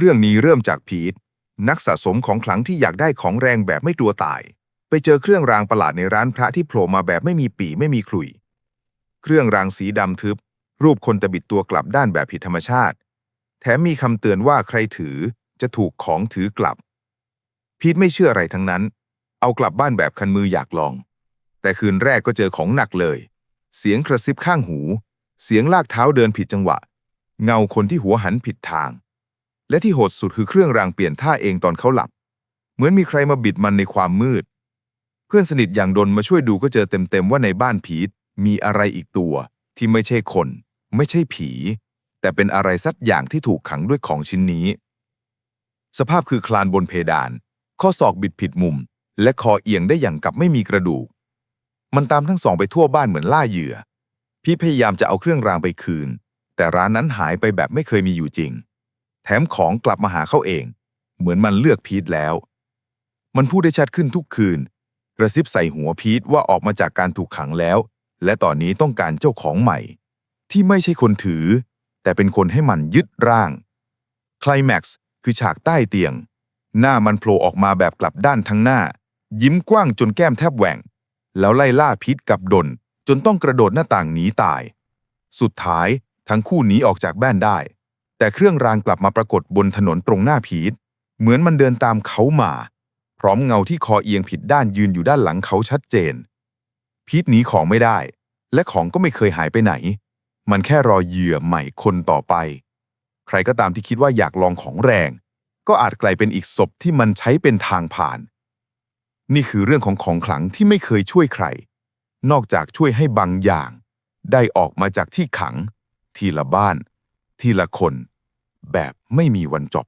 เรื่องนี้เริ่มจากพีทนักสะสมของขลังที่อยากได้ของแรงแบบไม่กลัวตาย ไปเจอเครื่องรางประหลาดในร้านพระที่โผล่มาแบบไม่มีปีไม่มีขลุ่ย เครื่องรางสีดำทึบ รูปคนตะบิดตัวกลับด้านแบบผิดธรรมชาติ แถมมีคำเตือนว่าใครถือจะถูกของถือกลับ พีทไม่เชื่ออะไรทั้งนั้น เอากลับบ้านแบบคันมืออยากลอง แต่คืนแรกก็เจอของหนักเลย เสียงกระซิบข้างหู เสียงลากเท้าเดินผิดจังหวะ เงาคนที่หัวหันผิดทาง และที่โหดสุดคือเครื่องรางเปลี่ยนท่าเองตอนเขาหลับ เหมือนมีใครมาบิดมันในความมืด เพื่อนสนิทอย่างดนมาช่วยดูก็เจอเต็มๆว่าในบ้านพีมีอะไรอีกตัว ที่ไม่ใช่คน ไม่ใช่ผี แต่เป็นอะไรสักอย่างที่ถูกขังด้วยของชิ้นนี้ สภาพคือคลานบนเพดาน ข้อศอกบิดผิดมุม และคอเอียงได้อย่างกับไม่มีกระดูก มันตามทั้งสองไปทั่วบ้านเหมือนล่าเหยื่อ พี่พยายามจะเอาเครื่องรางไปคืน แต่ร้านนั้นหายไปแบบไม่เคยมีอยู่จริง แถมของกลับมาหาเขาเอง เหมือนมันเลือกพีทแล้ว มันพูดได้ชัดขึ้นทุกคืน กระซิบใส่หัวพีทว่าออกมาจากการถูกขังแล้ว และตอนนี้ต้องการเจ้าของใหม่ ที่ไม่ใช่คนถือ แต่เป็นคนให้มันยึดร่างคลแม็กซ์คือฉากใต้เตียง หน้ามันโผล่ออกมาแบบกลับด้านทั้งหน้า ยิ้มกว้างจนแก้มแทบแหว่ง แล้วไล่ล่าพีทกับดน จนต้องกระโดดหน้าต่างหนีตาย สุดท้ายทั้งคู่หนีออกจากบ้านได้ แต่เครื่องรางกลับมาปรากฏบนถนนตรงหน้าพีทเหมือนมันเดินตามเขามา พร้อมเงาที่คอเอียงผิดด้านยืนอยู่ด้านหลังเขาชัดเจน พีทหนีของไม่ได้ และของก็ไม่เคยหายไปไหน มันแค่รอเหยื่อใหม่คนต่อไป ใครก็ตามที่คิดว่าอยากลองของแรง ก็อาจกลายเป็นอีกศพที่มันใช้เป็นทางผ่าน นี่คือเรื่องของของขลังที่ไม่เคยช่วยใคร นอกจากช่วยให้บางอย่าง ได้ออกมาจากที่ขังทีละบ้าน ทีละคน แบบไม่มีวันจบ